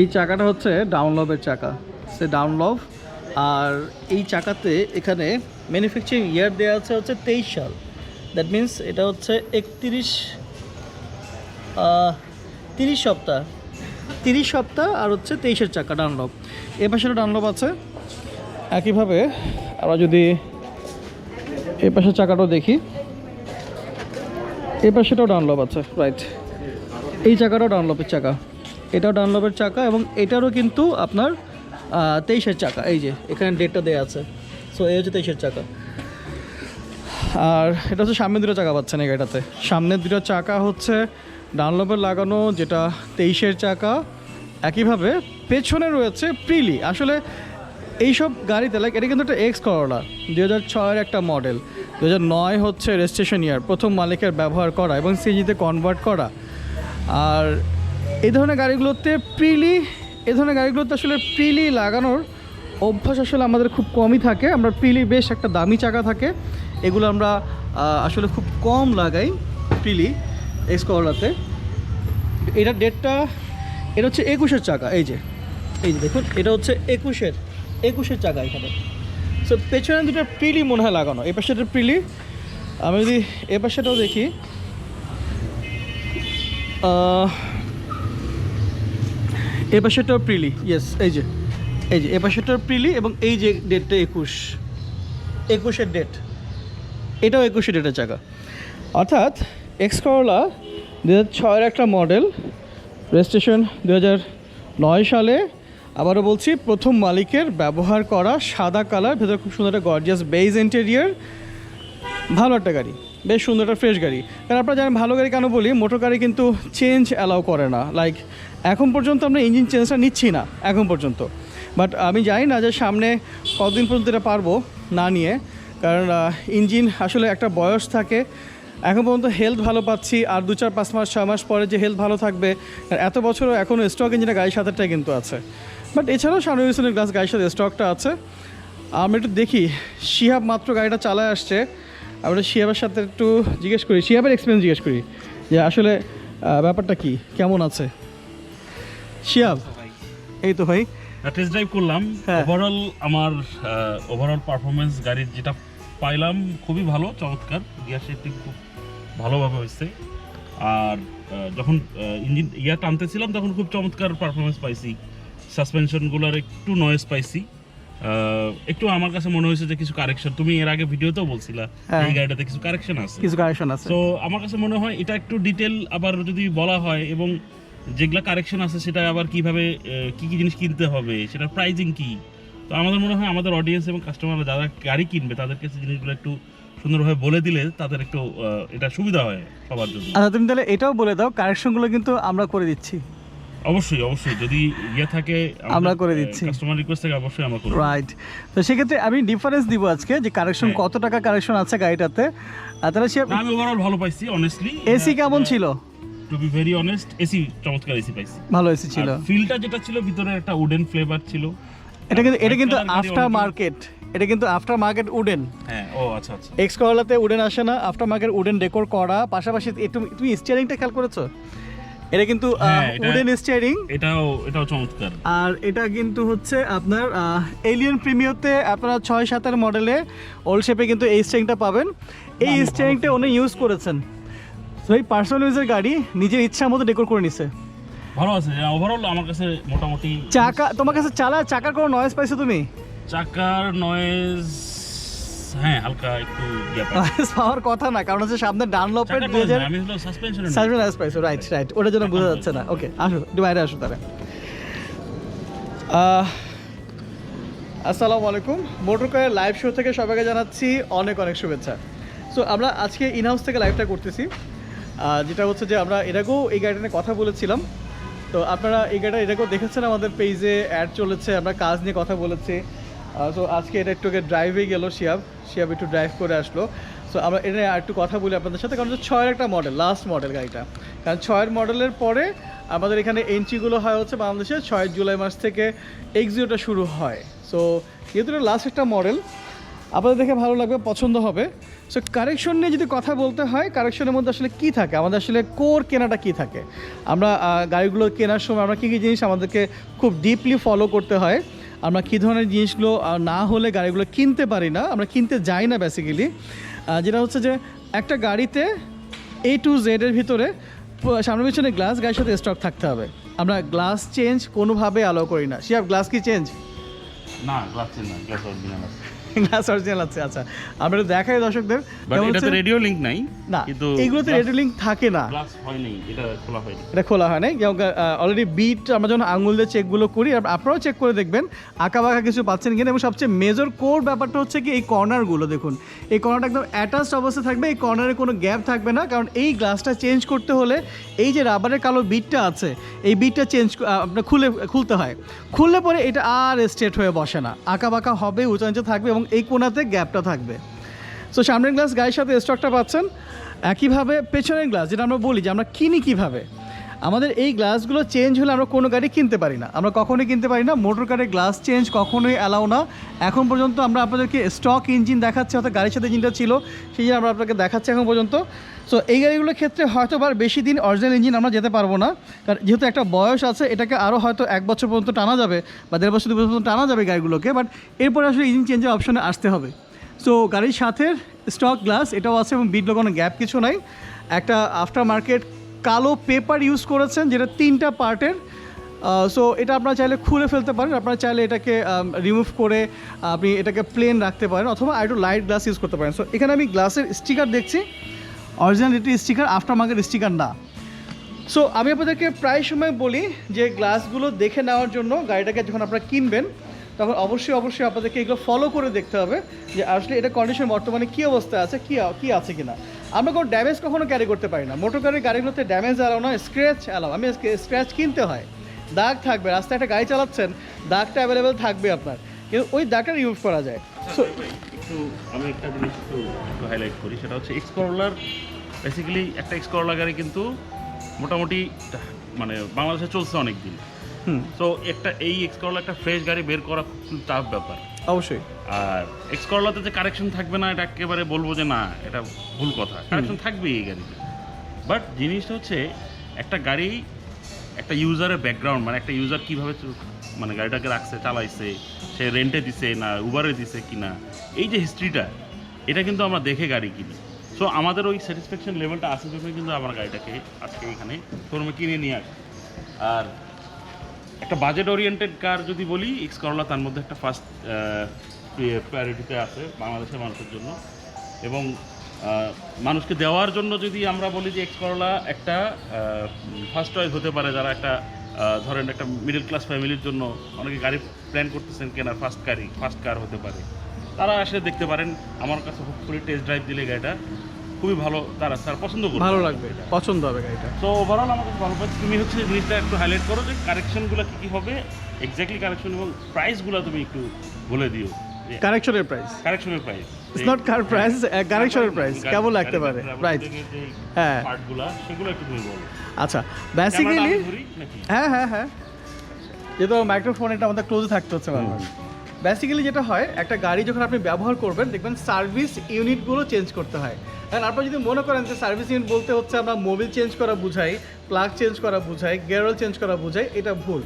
এই চাকাটা হচ্ছে ডাউনলভের চাকা। সে ডাউনলভ, আর এই চাকাতে এখানে ম্যানুফ্যাকচারিং ইয়ার দেওয়া আছে হচ্ছে তেইশ সাল। দ্যাট মিন্স এটা হচ্ছে একত্রিশ তিরিশ সপ্তাহ। তিরিশ সপ্তাহ আর হচ্ছে তেইশের চাকা ডাউনলভ। এ পাশে ডাউনলভ আছে। একইভাবে আমরা যদি এ পাশের চাকাটাও দেখি, এ পাশেটাও ডাউনলভ আছে রাইট এই চাকাটাও ডাউনলভের চাকা। এটাও ডাউনলভের চাকা এবং এটারও কিন্তু আপনার তেইশের চাকা, এই যে, এখানে ডেটটা দেওয়া আছে। সো এই হচ্ছে তেইশের চাকা। আর এটা হচ্ছে সামনের দুটো চাকা পাচ্ছেন এই গাড়িটাতে। সামনের দুটো চাকা হচ্ছে ডানলভের লাগানো, যেটা তেইশের চাকা। একইভাবে পেছনে রয়েছে প্রিলি। আসলে এইসব গাড়িতে লাইক এটা কিন্তু একটা এক্স করলা দু হাজার ছয়ের একটা মডেল দু হাজার নয় হচ্ছে রেজিস্ট্রেশন ইয়ার প্রথম মালিকের ব্যবহার করা এবং সিজিতে কনভার্ট করা। আর এই ধরনের গাড়িগুলোতে প্রিলি, এই ধরনের গাড়িগুলোতে আসলে প্রিলি লাগানোর অভ্যাস আসলে আমাদের খুব কমই থাকে। আমরা প্রিলি বেশ একটা দামি চাকা থাকে। এগুলো আমরা আসলে খুব কম লাগাই প্রিলি এক্স এটা ডেটটা, এটা হচ্ছে একুশের চাকা, এই যে। এই যে দেখুন, এটা হচ্ছে একুশের একুশের চাকা এখানে। সো পেছনে দুটো প্রিলি মনে হয় লাগানো এই পাশেটা প্রিলি। আমি যদি এ পাশেটাও দেখি এ পাশেটাও প্রিলি। ইয়েস এই যে এই যে এ পাশেটাও প্রিলি এবং এই যে ডেটটা একুশ। একুশের ডেট এটাও একুশে ডেটের চাকা অর্থাৎ এক্স দু হাজার ছয়ের একটা মডেল রেজিস্ট্রেশন দু হাজার নয় সালে। আবারও বলছি, প্রথম মালিকের ব্যবহার করা সাদা কালার, ভেতরে খুব সুন্দর একটা গর্জিয়াস বেজ ইন্টেরিয়ার ভালো একটা গাড়ি, বেশ সুন্দর একটা ফ্রেশ গাড়ি। কারণ আপনারা জানেন ভালো গাড়ি কেন বলি, মোটর গাড়ি কিন্তু চেঞ্জ অ্যালাউ করে না। লাইক এখন পর্যন্ত আমরা ইঞ্জিন চেঞ্জটা নিচ্ছি না, এখন পর্যন্ত। বাট আমি জানি না যে সামনে কতদিন পর্যন্ত এটা পারব না নিয়ে, কারণ ইঞ্জিন আসলে একটা বয়স থাকে। এখন পর্যন্ত হেলথ ভালো পাচ্ছি, আর দু চার পাঁচ মাস, ছয় মাস পরে যে হেলথ ভালো থাকবে এত বছরও এখনও স্টক ইঞ্জিনের গাড়ির সাথেটাই কিন্তু আছে। বাট এছাড়াও সামনে পিছনে গ্লাস গাড়ির সাথে স্টকটা আছে। আমরা একটু দেখি, শিহাব মাত্র গাড়িটা চালায় আসছে। আমরা শিহাবের সাথে একটু জিজ্ঞেস করি, শিহাবের এক্সপিরিয়েন্স জিজ্ঞেস করি, যে আসলে ব্যাপারটা কি, কেমন আছে? এই তো ভাই। টেস্ট ড্রাইভ করলাম। হ্যাঁ। ওভারঅল আমার ওভারঅল পারফরমেন্স গাড়ির যেটা পাইলাম খুবই ভালো চমৎকার। গিয়ার শিফটিং খুব ভালোভাবে হয়েছে। আর যখন ইঞ্জিন ইয়া টানতেছিলাম তখন খুব চমৎকার পারফরমেন্স পাইছি। সাসপেনশনগুলোর একটু নয়েজ পাইছি। একটু আমার কাছে মনে হয়েছে যে কিছু কারেকশন তুমি এর আগে ভিডিওতেও বলছিলা হ্যাঁ। এই গাড়িটাতে কিছু কারেকশন আছে। কিছু কারেকশন আছে। তো আমার কাছে মনে হয় এটা একটু ডিটেল আবার যদি বলা হয় এবং যেগুলা কারেকশন আছে সেটা আবার কীভাবে কি কি জিনিস কিনতে হবে সেটার প্রাইজিং কি? তো আমাদের মনে হয় আমাদের অডিয়েন্স এবং কাস্টমাররা যারা গাড়ি কিনবে তাদের কাছে জিনিসগুলো একটু সুন্দরভাবে বলে দিলে তাদের একটু এটা সুবিধা হয় সবার জন্য। আচ্ছা তুমি তাহলে এটাও বলে দাও কারেকশনগুলো কিন্তু আমরা করে দিচ্ছি। অবশ্যই অবশ্যই যদি ইয়ে থাকে আমরা করে দিচ্ছি। কাস্টমার রিকোয়েস্ট থাকে অবশ্যই আমরা করব রাইট তো সেক্ষেত্রে আমি ডিফারেন্স দিব আজকে যে কারেকশন হ্যাঁ। কত টাকা কারেকশন আছে গাড়িটাতে। আর তাহলে সে আমি ওভারঅল ভালো পাইছি অনেস্টলি এসি কেমন ছিল? To be very honest AC চমৎকার এসি পাইছি। ভালো এসি ছিল। ফিলটা যেটা ছিল ভিতরে একটা উডেন ফ্লেভার ছিল। এটা কিন্তু এটা কিন্তু আফটার মার্কেট এটা কিন্তু আফটার মার্কেট উডেন হ্যাঁ ও আচ্ছা আচ্ছা। এক্স করলাতে উডেন আসে না আফটার মার্কেট উডেন ডেকোর করা। পাশাপাশি তুমি তুমি স্টিয়ারিংটা খেয়াল করেছ? এটা কিন্তু হ্যাঁ, উডেন স্টিয়ারিং এটাও এটাও চমৎকার। আর এটা কিন্তু হচ্ছে আপনার এলিয়ন প্রিমিয়তে আপনারা ছয় সাতের মডেলে ওল্ড শেপে কিন্তু এই স্টিয়ারিংটা পাবেন। এই স্টিয়ারিংটা উনি ইউজ করেছেন। তো এই পার্সোনাল ইউজের গাড়ি নিজের ইচ্ছা মতো ডেকোর করে নিছে। ভালো আছে ওভারঅল আমার কাছে মোটামুটি চাকা তোমার কাছে চালা চাকার কোনো নয়েজ পাইছো তুমি? চাকার নয়েজ হ্যাঁ হালকা একটু গ্যাপ পাওয়ার কথা না কারণ হচ্ছে সামনে ডানলপের দুই হাজার আমি হলো সাসপেনশন সার্ভে নয়েজ পাইছো রাইট রাইট ওটার জন্য বোঝা যাচ্ছে না। ওকে আসো একটু বাইরে আসো তাহলে। আসসালামু আলাইকুম। লাইভ শো থেকে সবাইকে জানাচ্ছি অনেক অনেক শুভেচ্ছা। সো আমরা আজকে ইনহাউস থেকে লাইভটা করতেছি। যেটা হচ্ছে যে আমরা এর আগেও এই গাড়িটা নিয়ে কথা বলেছিলাম। তো আপনারা এই গাড়িটা এর আগেও দেখেছেন আমাদের পেজে অ্যাড চলেছে, আমরা কাজ নিয়ে কথা বলেছি। সো আজকে এটা একটু ড্রাইভে গেল শিয়াব শিয়াব একটু ড্রাইভ করে আসলো। সো আমরা এটা নিয়ে একটু কথা বলি আপনাদের সাথে, কারণ ছয়ের একটা মডেল লাস্ট মডেল গাড়িটা। কারণ ছয়ের মডেলের পরে আমাদের এখানে এন্ট্রিগুলো হয় হচ্ছে বাংলাদেশে ছয় জুলাই মাস থেকে এক্সিওটা শুরু হয়। সো যেহেতু লাস্ট একটা মডেল আপনাদের দেখে ভালো লাগবে, পছন্দ হবে। সো কারেকশন নিয়ে যদি কথা বলতে হয় কারেকশনের মধ্যে আসলে কি থাকে? আমাদের আসলে কোর কেনাটা কি থাকে? আমরা গাড়িগুলো কেনার সময় আমরা কী কী জিনিস আমাদেরকে খুব ডিপলি ফলো করতে হয়? আমরা কী ধরনের জিনিসগুলো না হলে গাড়িগুলো কিনতে পারি না? আমরা কিনতে যাই না বেসিক্যালি যেটা হচ্ছে যে, একটা গাড়িতে এ টু জেডের ভিতরে সামনে পিছনে গ্লাস গাড়ির সাথে স্টক থাকতে হবে। আমরা গ্লাস চেঞ্জ কোনোভাবে অ্যালাউ করি না। শিয়াব গ্লাস কি চেঞ্জ না গ্লাস না গ্লাস অরিজিনাল আছে। গ্লাস অরিজিনাল আছে আচ্ছা। আমরা দেখাই দর্শকদের। এটাতে রেডিও লিংক নাই না কিন্তু এইগুলোতে রেডিও লিঙ্ক থাকে না। গ্লাস হয় নাই এটা খোলা হয়নি। এটা খোলা হয় নাই। অলরেডি বিট আমরা যখন আঙুল দিয়ে চেকগুলো করি আপনারাও চেক করে দেখবেন। আঁকা বাঁকা কিছু পাচ্ছেন কিনা। এবং সবচেয়ে মেজর কোর ব্যাপারটা হচ্ছে কি এই কর্নারগুলো দেখুন। এই কর্নারটা একদম অ্যাটাচড অবস্থা থাকবে। এই কর্নারে কোনো গ্যাপ থাকবে না। কারণ এই গ্লাসটা চেঞ্জ করতে হলে এই যে রাবারের কালো বিটটা আছে এই বিটটা চেঞ্জ আপনার খুলে খুলতে হয়। খুললে পরে এটা আর স্ট্রেট হয়ে বসে না। আঁকা বাঁকা হবে, উঁচা নিচে থাকবে এবং এই কোনাতে গ্যাপটা থাকবে। সো সামনের গ্লাস গায়ের সাথে স্টকটা পাচ্ছেন। একইভাবে পেছনের গ্লাস যেটা আমরা বলি যে আমরা কিনি কীভাবে। আমাদের এই গ্লাসগুলো চেঞ্জ হলে আমরা কোনো গাড়ি কিনতে পারি না। আমরা কখনোই কিনতে পারি না মোটর কারের গ্লাস চেঞ্জ কখনোই অ্যালাউ না। এখন পর্যন্ত আমরা আপনাদেরকে স্টক ইঞ্জিন দেখাচ্ছি, অর্থাৎ গাড়ির সাথে ইঞ্জিনটা ছিল, সেই আমরা আপনাকে দেখাচ্ছি এখন পর্যন্ত। সো এই গাড়িগুলোর ক্ষেত্রে হয়তো আর বেশি দিন অরিজিনাল ইঞ্জিন আমরা যেতে পারব না। কারণ যেহেতু একটা বয়স আছে, এটাকে আরও হয়তো এক বছর পর্যন্ত টানা যাবে বা দেড় বছর, দু বছর পর্যন্ত টানা যাবে গাড়িগুলোকে বাট এরপরে আসলে ইঞ্জিন চেঞ্জের অপশনে আসতে হবে। সো গাড়ির সাথে স্টক গ্লাস এটাও আছে এবং বিট কোনো গ্যাপ কিছু নাই। একটা আফটার মার্কেট কালো পেপার ইউজ করেছেন, যেটা তিনটা পার্টের সো এটা আপনারা চাইলে খুলে ফেলতে পারেন। আপনারা চাইলে এটাকে রিমুভ করে, আপনি এটাকে প্লেন রাখতে পারেন, অথবা আর একটু লাইট গ্লাস ইউজ করতে পারেন। সো এখানে আমি গ্লাসের স্টিকার দেখছি। অরিজিনাল এটি স্টিকার আফটার মার্কেট স্টিকার না। সো আমি আপনাদেরকে প্রায় সময় বলি যে গ্লাসগুলো দেখে নেওয়ার জন্য গাড়িটাকে যখন আপনারা কিনবেন, তখন অবশ্যই অবশ্যই আপনাদেরকে এগুলো ফলো করে দেখতে হবে যে আসলে এটা কন্ডিশন বর্তমানে কী অবস্থা আছে, কী কী আছে কি না আমরা কোনো ড্যামেজ কখনো ক্যারি করতে পারি না। মোটর গাড়ির গাড়িগুলোতে ড্যামেজ অ্যালাও না স্ক্র্যাচ অ্যালাও আমি স্ক্র্যাচ কিনতে হয়। দাগ থাকবে, রাস্তায় একটা গাড়ি চালাচ্ছেন, দাগটা অ্যাভেলেবেল থাকবে আপনার। কিন্তু ওই দাগটা ইউজ করা যায়। একটু আমি একটা জিনিস একটু একটু হাইলাইট করি সেটা হচ্ছে এক্সকরলার বেসিক্যালি একটা এক্সকরলা গাড়ি কিন্তু মোটামুটি মানে বাংলাদেশে চলছে অনেক দিন তো একটা এই এক্সকরলা একটা ফ্রেশ গাড়ি বের করা খুব টাফ ব্যাপার। অবশ্যই। আর এক্সকরলাতে যে কারেকশন থাকবে না এটা একেবারে বলব যে না এটা ভুল কথা। কারেকশন থাকবেই এই গাড়িতে। বাট জিনিসটা হচ্ছে একটা গাড়ি একটা ইউজারের ব্যাকগ্রাউন্ড মানে একটা ইউজার কীভাবে মানে গাড়িটাকে রাখছে, চালাইছে, সে রেন্টে দিছে না উবারে দিছে কি না এই যে হিস্ট্রিটা এটা কিন্তু আমরা দেখে গাড়ি কিনি। সো আমাদের ওই স্যাটিসফ্যাকশন লেভেলটা আছে জন্য কিন্তু আমার গাড়িটাকে আজকে এখানে শোরুমে কিনে নিয়ে আসি। আর একটা বাজেট ওরিয়েন্টেড কার যদি বলি এক্স করলা তার মধ্যে একটা ফার্স্ট প্রায়োরিটিতে আছে বাংলাদেশের মানুষের জন্য। এবং মানুষকে দেওয়ার জন্য যদি আমরা বলি যে এক্স করলা একটা ফার্স্ট চয়েস হতে পারে যারা একটা ধরেন একটা মিডল ক্লাস ফ্যামিলির জন্য অনেকে গাড়ি প্ল্যান করতেছেন কেনার ফার্স্ট কারই ফার্স্ট কার হতে পারে। তারা আসলে দেখতে পারেন আমার কাছে হোপফুলি টেস্ট ড্রাইভ দিলে গাড়িটা খুবই ভালো তারা স্যার পছন্দ করবে। ভালো লাগবে পছন্দ হবে গাড়িটা। তো ওভারঅল আমার কাছে ভালো পাচ্ছি তুমি হচ্ছে জিনিসটা একটু হাইলাইট করো যে কারেকশনগুলো কী কী হবে এক্স্যাক্টলি কারেকশন এবং প্রাইসগুলো তুমি একটু বলে দিও। কারেকশনের price কারেকশনের price it's not car price কারেকশনের price কেমন লাগতে পারে. রাইট হ্যাঁ। সেগুলো একটু আচ্ছা বেসিক্যালি হ্যাঁ হ্যাঁ হ্যাঁ। যেহেতু মাইক্রোফোন এটা আমাদের ক্লোজে থাকতে হচ্ছে বেসিক্যালি যেটা হয় একটা গাড়ি যখন আপনি ব্যবহার করবেন দেখবেন সার্ভিস ইউনিটগুলো চেঞ্জ করতে হয়। কারণ আপনি যদি মনে করেন যে সার্ভিস ইউনিট বলতে হচ্ছে আমরা মোবিল চেঞ্জ করা বুঝাই প্লাগ চেঞ্জ করা বুঝাই গেরল চেঞ্জ করা বুঝাই এটা ভুল।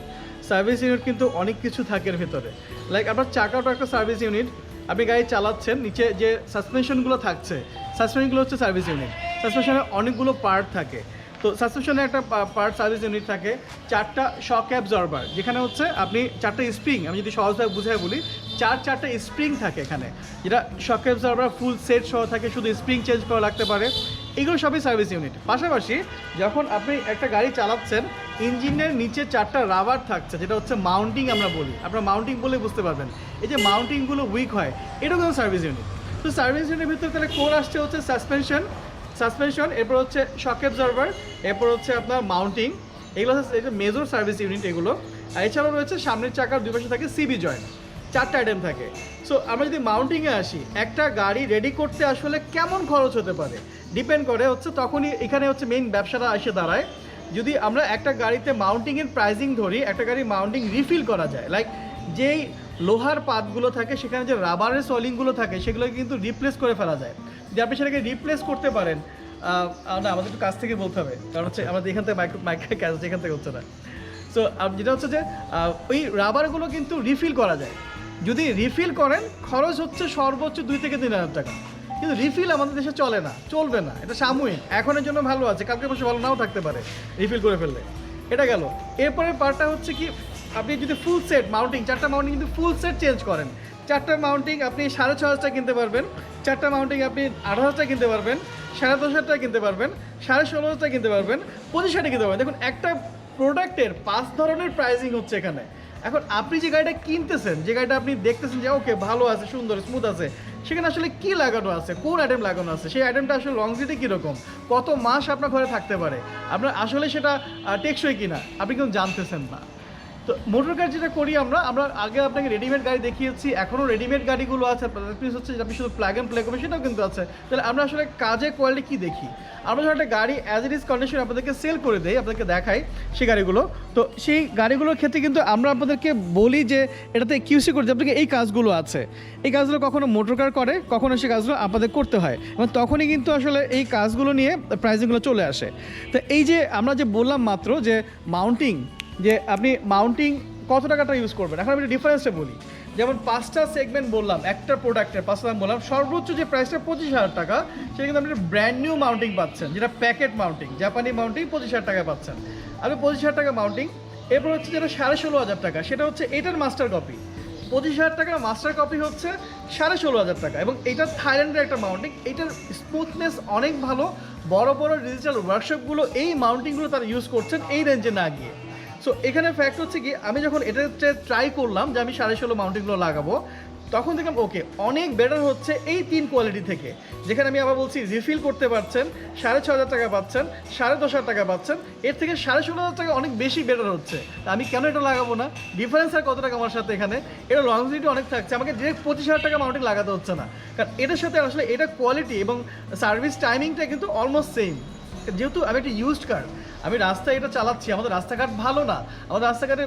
সার্ভিস ইউনিট কিন্তু অনেক কিছু থাকে এর ভেতরে। লাইক আপনার চাকাটা একটা সার্ভিস ইউনিট আপনি গাড়ি চালাচ্ছেন, নিচে যে সাসপেনশনগুলো থাকছে সাসপেনশনগুলো হচ্ছে সার্ভিস ইউনিট সাসপেনশনের অনেকগুলো পার্ট থাকে। তো সাসপেনশনে একটা পার্ট সার্ভিস ইউনিট থাকে, চারটা শক অ্যাবজর্বার যেখানে হচ্ছে আপনি চারটা স্প্রিং আমি যদি সহজভাবে বুঝাই বলি, চার চারটা স্প্রিং থাকে এখানে। যেটা শক অ্যাবজর্বার ফুল সেট সহ থাকে, শুধু স্প্রিং চেঞ্জ করা লাগতে পারে। এগুলো সবই সার্ভিস ইউনিট। পাশাপাশি যখন আপনি একটা গাড়ি চালাচ্ছেন, ইঞ্জিনের নিচে চারটা রাবার থাকছে, যেটা হচ্ছে মাউন্টিং আমরা বলি। আপনারা মাউন্টিং বলে বুঝতে পারবেন। এই যে মাউন্টিংগুলো উইক হয়, এটাও কিন্তু সার্ভিস ইউনিট। তো সার্ভিস ইউনিটের ভিতরে তাহলে কোর আসছে হচ্ছে সাসপেনশন সাসপেনশন এরপর হচ্ছে শক অ্যাবজর্ভার এরপর হচ্ছে আপনার মাউন্টিং এগুলো হচ্ছে মেজর সার্ভিস ইউনিট এগুলো। আর এছাড়াও রয়েছে সামনের চাকার দুই পাশে থাকে সিবি জয়েন্ট চারটা আইটেম থাকে। সো আমরা যদি মাউন্টিংয়ে আসি, একটা গাড়ি রেডি করতে আসলে কেমন খরচ হতে পারে? ডিপেন্ড করে হচ্ছে তখনই এখানে হচ্ছে মেইন ব্যবসাটা এসে দাঁড়ায়। যদি আমরা একটা গাড়িতে মাউন্টিংয়ের প্রাইজিং ধরি, একটা গাড়ি মাউন্টিং রিফিল করা যায়। লাইক যেই লোহার পাতগুলো থাকে, সেখানে যে রাবারের সলিংগুলো থাকে সেগুলো কিন্তু রিপ্লেস করে ফেলা যায়। যে আপনি সেটাকে রিপ্লেস করতে পারেন না, আমাদের একটু কাছ থেকে বলতে হবে। কারণ হচ্ছে আমাদের এখান থেকে মাইক্রো মাইক্রো ক্যাচ এখান থেকে হচ্ছে না। সো যেটা হচ্ছে যে ওই রাবারগুলো কিন্তু রিফিল করা যায়। যদি রিফিল করেন, খরচ হচ্ছে সর্বোচ্চ দুই থেকে তিন হাজার টাকা। কিন্তু রিফিল আমাদের দেশে চলে না, চলবে না, এটা সাময়িক। এখনের জন্য ভালো আছে, কালকে বসে ভালো নাও থাকতে পারে রিফিল করে ফেললে। এটা গেল। এরপরে পার্টটা হচ্ছে কি, আপনি যদি ফুল সেট মাউন্টিং চারটা মাউন্টিং কিন্তু ফুল সেট চেঞ্জ করেন, চারটা মাউন্টিং আপনি সাড়ে ছ হাজার টাকা কিনতে পারবেন, চারটা মাউন্টিং আপনি আঠারো হাজার টাকা কিনতে পারবেন, সাড়ে দশ হাজার টাকা কিনতে পারবেন, সাড়ে ষোলো হাজার টাকা কিনতে পারবেন, পঁচিশ হাজার কিনতে পারবেন। দেখুন, একটা প্রোডাক্টের পাঁচ ধরনের প্রাইসিং হচ্ছে এখানে। এখন আপনি যে গাড়িটা কিনতেছেন, যে গাড়িটা আপনি দেখতেছেন যে, ওকে, ভালো আছে, সুন্দর স্মুথ আছে, সেখানে আসলে কি লাগানো আছে? কোন আইটেম লাগানো আছে? সেই আইটেমটা আসলে লংজিটি কীরকম? কত মাস আপনার ঘরে থাকতে পারে? আপনার আসলে সেটা টেকসই কিনা? আপনি কিন্তু জানতেছেন না। তো মোটর কার যেটা করি আমরা আমরা আগে আপনাকে রেডিমেড গাড়ি দেখিয়েছি, এখনও রেডিমেড গাড়িগুলো আছে। হচ্ছে আপনি শুধু প্ল্যাগ অ্যান্ড প্লে করবেন, সেটাও কিন্তু আছে। তাহলে আমরা আসলে কাজের কোয়ালিটি কী দেখি? আমরা যখন একটা গাড়ি অ্যাজ ইট ইজ কন্ডিশন আপনাদেরকে সেল করে দেই, আপনাদেরকে দেখাই সেই গাড়িগুলো। তো সেই গাড়িগুলোর ক্ষেত্রে কিন্তু আমরা আপনাদেরকে বলি যে, এটাতে কিউসি করতে আপনাকে এই কাজগুলো আছে। এই কাজগুলো কখনো মোটর কার করে, কখনো সেই কাজগুলো আপনাদের করতে হয়। এবং তখনই কিন্তু আসলে এই কাজগুলো নিয়ে প্রাইসিংগুলো চলে আসে। তো এই যে আমরা যে বললাম মাত্র যে মাউন্টিং যে আপনি মাউন্টিং কত টাকাটা ইউজ করবেন? এখন আমি ডিফারেন্সে বলি। যেমন পাঁচটা সেগমেন্ট বললাম, একটা প্রোডাক্টের পাঁচটা দাম বললাম, সর্বোচ্চ যে প্রাইসটা পঁচিশ হাজার টাকা, সেটা কিন্তু আপনি ব্র্যান্ড নিউ মাউন্টিং পাচ্ছেন, যেটা প্যাকেট মাউন্টিং জাপানি মাউন্টিং পঁচিশ হাজার টাকা পাচ্ছেন। আপনি পঁচিশ হাজার টাকা মাউন্টিং এরপর হচ্ছে যেটা সাড়ে ষোলো হাজার টাকা, সেটা হচ্ছে এটার মাস্টার কপি পঁচিশ হাজার টাকার মাস্টার কপি হচ্ছে সাড়ে ষোলো হাজার টাকা এবং এটা থাইল্যান্ডের একটা মাউন্টিং এটার স্মুথনেস অনেক ভালো, বড় বড় ডিজিটাল ওয়ার্কশপগুলো এই মাউন্টিংগুলো তারা ইউজ করছেন এই রেঞ্জে না গিয়ে। সো এখানে ফ্যাক্ট হচ্ছে কি, আমি যখন এটা ট্রাই করলাম যে আমি সাড়ে ষোলো মাউন্টিংগুলো লাগাবো, তখন দেখলাম ওকে অনেক বেটার হচ্ছে এই তিন কোয়ালিটি থেকে। যেখানে আমি আবার বলছি রিফিল করতে পারছেন, সাড়ে ছ হাজার টাকা পাচ্ছেন, সাড়ে দশ হাজার টাকা পাচ্ছেন, এর থেকে সাড়ে ষোলো হাজার টাকা অনেক বেশি বেটার হচ্ছে। আমি কেন এটা লাগাবো না? ডিফারেন্স আর কত টাকা আমার সাথে এখানে? এটা লংজিটি অনেক থাকছে, আমাকে ডিরেক্ট পঁচিশ হাজার টাকা মাউন্টিং লাগাতে হচ্ছে না। কারণ এটার সাথে আসলে এটা কোয়ালিটি এবং সার্ভিস টাইমিংটা কিন্তু অলমোস্ট সেম যেহেতু আমি একটা ইউজড কার আমি রাস্তায় এটা চালাচ্ছি, আমাদের রাস্তাঘাট ভালো না। আমাদের রাস্তাঘাটে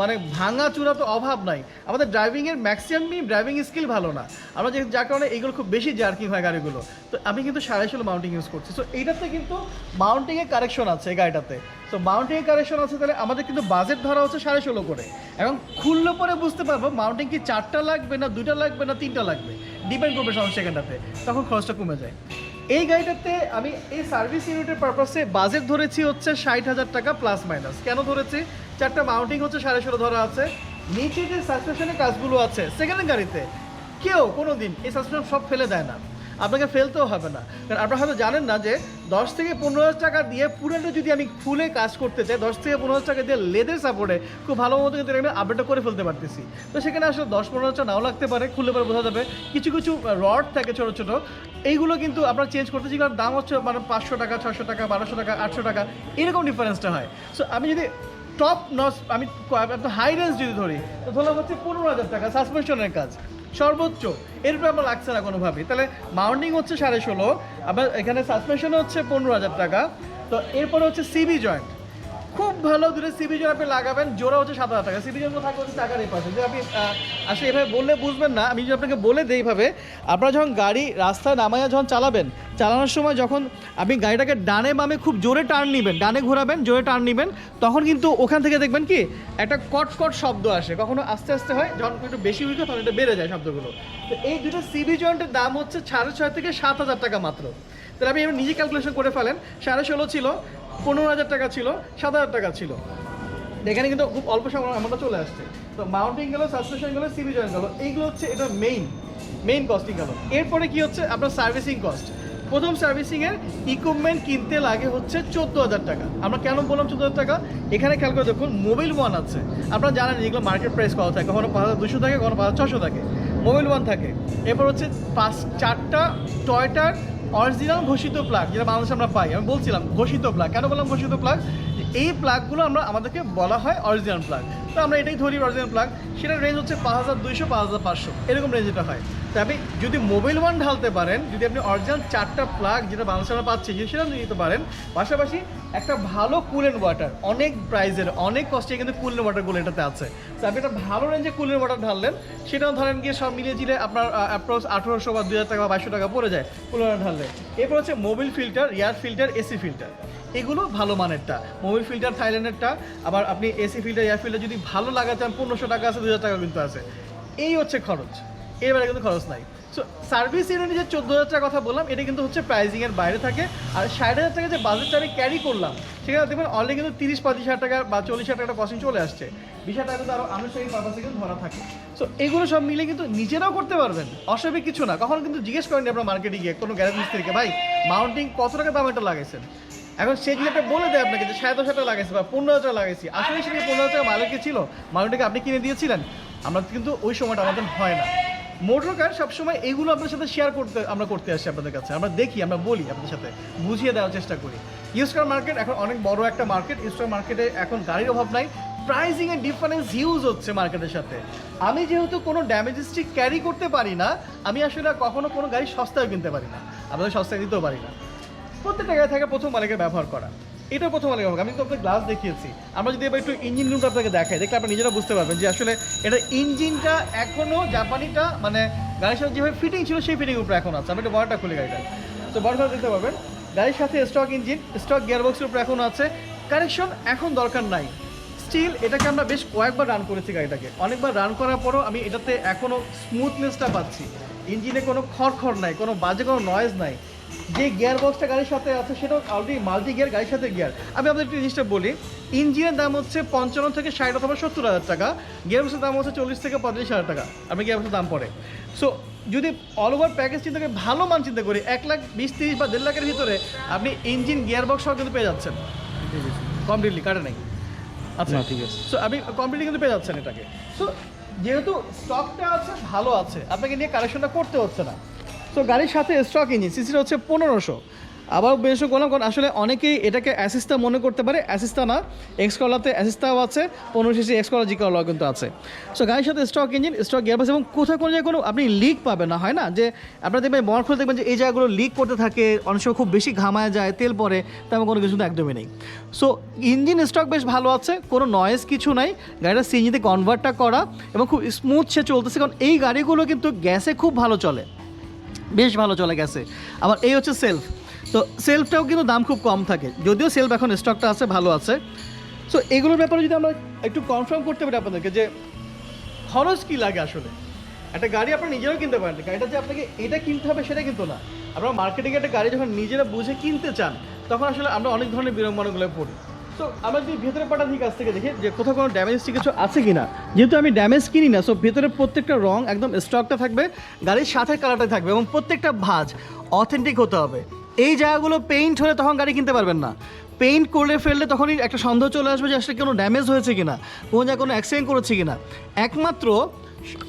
মানে ভাঙা চূড়া তো অভাব নাই। আমাদের ড্রাইভিংয়ের ম্যাক্সিমামই ড্রাইভিং স্কিল ভালো না। আমরা যে, যার কারণে এইগুলো খুব বেশি জার্কিং হয় গাড়িগুলো। তো আমি কিন্তু সাড়ে ষোলো মাউন্টিং ইউজ করছি। সো এইটাতে কিন্তু মাউন্টিংয়ের কারেকশন আছে এই গাড়িটাতে। তো মাউন্টিংয়ের কারেকশন আছে তাহলে আমাদের কিন্তু বাজেট ধরা হচ্ছে সাড়ে ষোলো করে। এবং খুললে পরে বুঝতে পারব মাউন্টিং কি চারটা লাগবে না দুইটা লাগবে না তিনটা লাগবে। ডিপেন্ড করবে সব সেকেন্ডটাতে তখন খরচটা কমে যায়। এই গাড়িটাতে আমি এই সার্ভিস ইউনিটের পারপাসে বাজেট ধরেছি হচ্ছে ষাট হাজার টাকা প্লাস মাইনাস কেন ধরেছি? চারটা মাউন্টিং হচ্ছে সাড়ে ষোলো ধরা আছে। নিচে যে সাসপেনশনের কাজগুলো আছে সেকেন্ড গাড়িতে, কেউ কোনো দিন এই সাসপেনশন সব ফেলে দেয় না। আপনাকে ফেলতেও হবে না। কারণ আপনারা হয়তো জানেন না যে দশ থেকে পনেরো হাজার টাকা দিয়ে পুরোটা যদি আমি খুলে কাজ করতে চাই, দশ থেকে পনেরো হাজার টাকা দিয়ে লেদের সাপোর্টে খুব ভালো মতো কিন্তু আমি আপডেটটা করে ফেলতে পারতেছি। তো সেখানে আসলে দশ পনেরো হাজার নাও লাগতে পারে, খুললে পরে বোঝা যাবে কিছু কিছু রড থাকে ছোটো ছোটো। এইগুলো কিন্তু আপনার চেঞ্জ করতে যেগুলোর দাম হচ্ছে মানে পাঁচশো টাকা ছশো টাকা, বারোশো টাকা, আটশো টাকা, এরকম ডিফারেন্সটা হয়। সো আমি যদি টপ নস আমি একদম হাই রেঞ্জ যদি ধরি, তো ধরলাম হচ্ছে পনেরো হাজার টাকা সাসপেনশনের কাজ। সর্বোচ্চ এরপরে আমার লাগছে না কোনোভাবেই। তাহলে মাউন্টিং হচ্ছে সাড়ে ষোলো, আবার এখানে সাসপেনশন হচ্ছে পনেরো হাজার টাকা। তো এরপরে হচ্ছে সিবি জয়েন্ট খুব ভালো দূরে সিবি জয়েন্ট আপনি লাগাবেন, জোড়া হচ্ছে সাত হাজার টাকা। সিবি জয়েন্ট থাকবে হচ্ছে টাকার এই পাশে যে আপনি আসলে এভাবে বললে বুঝবেন না, আমি যদি আপনাকে বলে দিই এইভাবে আপনারা যখন গাড়ি রাস্তায় নামাইয়া যখন চালাবেন, চালানোর সময় যখন আপনি গাড়িটাকে ডানে বামে খুব জোরে টার্ন নেবেন, ডানে ঘোরাবেন, জোরে টার্ন নেবেন, তখন কিন্তু ওখান থেকে দেখবেন কি, একটা কট কট শব্দ আসে। কখনো আস্তে আস্তে হয়, যখন একটু বেশি উইক তখন এটা বেড়ে যায় শব্দগুলো। তো এই দুটো সিবি জয়েন্টের দাম হচ্ছে সাড়ে ছয় থেকে সাত হাজার টাকা মাত্র। তাহলে আপনি এবার নিজে ক্যালকুলেশন করে ফেলেন, সাড়ে ষোলো ছিল, পনেরো হাজার টাকা ছিল, সাত হাজার টাকা ছিল। এখানে কিন্তু খুব অল্প সময় আমারটা চলে আসছে। তো মাউন্টিং গেলো সাসপেনশন গেলো সিবি জয়েন্ট গেলো, এইগুলো হচ্ছে এটা মেইন মেইন কস্টিং গেল। এরপরে কি হচ্ছে? আপনার সার্ভিসিং কস্ট প্রথম সার্ভিসিংয়ের ইকুইপমেন্ট কিনতে লাগে হচ্ছে চোদ্দ হাজার টাকা। আমরা কেন বললাম চোদ্দ হাজার টাকা? এখানে খেয়াল করে দেখুন মোবাইল ওয়ান আছে। আপনারা জানেন যেগুলো মার্কেট প্রাইস কত থাকে? কখনো পাঁচ হাজার দুশো থাকে, কখনো পাঁচ হাজার ছশো থাকে। মোবাইল ওয়ান থাকে। এরপর হচ্ছে পাঁচ, চারটা টয়টার অরিজিনাল ঘোষিত প্লাগ যেটা বাংলাদেশে আমরা পাই। আমি বলছিলাম, ঘোষিত প্লাগ কেন বললাম ঘোষিত প্লাগ এই প্লাগগুলো আমরা, আমাদেরকে বলা হয় অরিজিনাল প্লাগ তো আমরা এটাই ধরি অরিজিনাল প্লাগ সেটার রেঞ্জ হচ্ছে পাঁচ হাজার দুইশো, পাঁচ হাজার পাঁচশো। এরকম রেঞ্জ এটা হয়। তবে যদি মোবাইল ওয়ান ঢালতে পারেন, যদি আপনি অরিজিনাল চারটা প্লাগ যেটা বাংলাদেশে পাচ্ছি যে সেটা নিতে পারেন। পাশাপাশি একটা ভালো কুলেন ওয়াটার অনেক প্রাইজের অনেক কষ্টে কিন্তু কুলেন ওয়াটারগুলো এটাতে আছে। তো আপনি একটা ভালো রেঞ্জে কুলেন ওয়াটার ঢাললেন, সেটাও ধরেন গিয়ে সব মিলিয়ে জিলে আপনার অ্যাপ্রক্স আঠারোশো বা দুই হাজার টাকা বা বাইশশো টাকা পড়ে যায় কুলেন ওয়াটার ঢাললে। এরপর হচ্ছে Mobil filter air filter AC filter এগুলো ভালো মানেরটা। মোবিল ফিল্টার থাইল্যান্ডেরটা, আবার আপনি এসি ফিল্টার এয়ার ফিল্টার যদি ভালো লাগাতে চান, পনেরোশো টাকা আছে দু হাজার টাকা কিন্তু আছে। এই হচ্ছে খরচ। এর বেলা কিন্তু খরচ নাই। সো সার্ভিস ইউনিট যে চোদ্দ হাজার টাকার কথা বললাম, এটা কিন্তু হচ্ছে প্রাইজিং এর বাইরে থাকে। আর ষাট হাজার টাকা যে বাজেটটা আমি ক্যারি করলাম, সেখানে দেখবেন অলরেডি কিন্তু তিরিশ, পঁয়ত্রিশ হাজার টাকা বা চল্লিশ হাজার টাকা কস্টিং চলে আসছে। বিশ হাজার টাকা কিন্তু আরও আনুষ্ঠানিক পারপাসে কিন্তু ধরা থাকে। সো এগুলো সব মিলে কিন্তু নিজেরাও করতে পারবেন, অস্বাভাবিক কিছু না। কখনো কিন্তু জিজ্ঞেস করেন আপনার মার্কেটে গিয়ে, কোনো গ্যারেজ মিস্ত্রিকে ভাই মাউন্টিং কত টাকা দাম এটা লাগাইছেন? এখন সে যদি একটা বলে দেয় আপনাকে যে সাড়ে দশ হাজার টাকা লাগাইছে বা পনেরো হাজার টাকা লাগাইছি, আসলে সেখানে পনেরো হাজার টাকা মালিক ছিল? মালিকটাকে আপনি কিনে দিয়েছিলেন? আমরা কিন্তু ওই সময়টা আমাদের হয় না। মোটর কার সবসময় এগুলো আপনার সাথে শেয়ার করতে, আমরা করতে আসি আপনাদের কাছে। আমরা দেখি, আমরা বলি আপনাদের সাথে, বুঝিয়ে দেওয়ার চেষ্টা করি। ইউজ কার মার্কেট এখন অনেক বড় একটা মার্কেট ইউজ কার মার্কেটে এখন গাড়ির অভাব নাই। প্রাইসিং এর ডিফারেন্স হিউজ হচ্ছে মার্কেটের সাথে। আমি যেহেতু কোনো ড্যামেজ স্টিক ক্যারি করতে পারি না, আমি আসলে কখনো কোনো গাড়ি সস্তায় কিনতে পারি না। আপনাদের সস্তায় দিতেও পারি না। প্রত্যেকটা গাড়ি থাকে প্রথম মালিকের ব্যবহার করা। এটা প্রথম ব্যবহার। আমি তো আপনাকে গ্লাস দেখিয়েছি। আমরা যদি এবার একটু ইঞ্জিন রুমটা আপনাকে দেখাই, দেখলে আপনি নিজেরা বুঝতে পারবেন যে আসলে এটা ইঞ্জিনটা এখনও জাপানিটা মানে গাড়ির সাথে যেভাবে ফিটিং ছিল, সেই ফিটিং উপরে এখন আছে। আমি একটু বড়টা খুলে গাড়িটা। তো বড় দেখতে পাবেন গাড়ির সাথে স্টক ইঞ্জিন স্টক গিয়ারবক্সের উপরে এখন আছে। কারেকশন এখন দরকার নাই। স্টিল এটাকে আমরা বেশ কয়েকবার রান করেছি গাড়িটাকে। অনেকবার রান করার পরও আমি এটাতে এখনও স্মুথনেসটা পাচ্ছি। ইঞ্জিনে কোনো খড়খড় নাই, কোনো বাজে কোনো নয়েজ নাই। যে গিয়ার বক্সটা গাড়ির সাথে আছে সেটাও অলরেডি মাল্টি গিয়ার গাড়ির সাথে গিয়ার আমি আপনাদের একটু জিনিসটা বলি ইঞ্জিনের দাম হচ্ছে পঞ্চান্ন থেকে ষাট অথবা সত্তর হাজার টাকা গিয়ার বক্সের দাম হচ্ছে চল্লিশ থেকে পঁয়ত্রিশ হাজার টাকা। আমি গিয়ার বক্সের দাম পড়ে সো যদি অল ওভার প্যাকেজ চিন্তা করি ভালো মান চিন্তা করি এক লাখ বিশ তিরিশ বা দেড় লাখের ভিতরে আপনি ইঞ্জিন গিয়ার বক্স সহ কিন্তু পেয়ে যাচ্ছেন। কমপ্লিটলি কাটে নাই। আচ্ছা ঠিক আছে। সো আপনি কমপ্লিটলি কিন্তু পেয়ে যাচ্ছেন এটাকে। সো যেহেতু স্টকটা আছে ভালো আছে আপনাকে নিয়ে কালেকশনটা করতে হচ্ছে না। তো গাড়ির সাথে স্টক ইঞ্জিন সিসিটা হচ্ছে পনেরোশো। আবার বেশ করলাম কারণ আসলে অনেকেই এটাকে অ্যাসিস্টা মনে করতে পারে অ্যাসিস্টা না এক্স কলাতে অ্যাসিস্টাও আছে, পনেরো সিসি এক্স কলা জি কলা কিন্তু আছে। সো গাড়ির সাথে স্টক ইঞ্জিন স্টক গিয়ারবাস এবং কোথাও কোনো জায়গায় কোনো আপনি লিক পাবেন না, হয় না? যে আপনারা দেখবেন বর খুলে দেখবেন যে এই জায়গাগুলো লিক করতে থাকে, অনেক সময় খুব বেশি ঘামায় যায়, তেল পরে তেমন কোনো কিছু একদমই নেই। সো ইঞ্জিন স্টক বেশ ভালো আছে, কোনো নয়েজ কিছু নাই, গাড়িটা সিএনজিতে কনভার্টটা করা, এবং খুব স্মুথ সে চলতেছে, কারণ এই গাড়িগুলো কিন্তু গ্যাসে খুব ভালো চলে। বেশ ভালো চলে গেছে। আবার এই হচ্ছে সেলফ তো সেলফটাও কিন্তু দাম খুব কম থাকে। যদিও সেলফ এখন স্টকটা আছে, ভালো আছে। সো এগুলোর ব্যাপারে যদি আমরা একটু কনফার্ম করতে পারি আপনাদেরকে যে খরচ কী লাগে আসলে? একটা গাড়ি আপনারা নিজেরাও কিনতে পারেন। গাড়িটা যে আপনাকে এটা কিনতে হবে সেটা কিন্তু না। আপনারা মার্কেটিংয়ে একটা গাড়ি যখন নিজেরা বুঝে কিনতে চান, তখন আসলে আমরা অনেক ধরনের বিড়ম্বনাগুলো পড়ি। তো যদি ভেতরে থেকে দেখি যে কোথাও কোনো ড্যামেজ কিছু আছে কি না যেহেতু আমি ড্যামেজ কিনি না সো ভেতরে প্রত্যেকটা একদম স্টকটা থাকবে, গাড়ির সাথে থাকবে এবং প্রত্যেকটা ভাঁজ অথেন্টিক হতে হবে। এই জায়গাগুলো পেইন্ট হলে তখন গাড়ি কিনতে পারবেন না। পেইন্ট ফেললে তখনই একটা সন্দেহ চলে আসবে যে কোনো ড্যামেজ হয়েছে জায়গায় কোনো করেছে কিনা। একমাত্র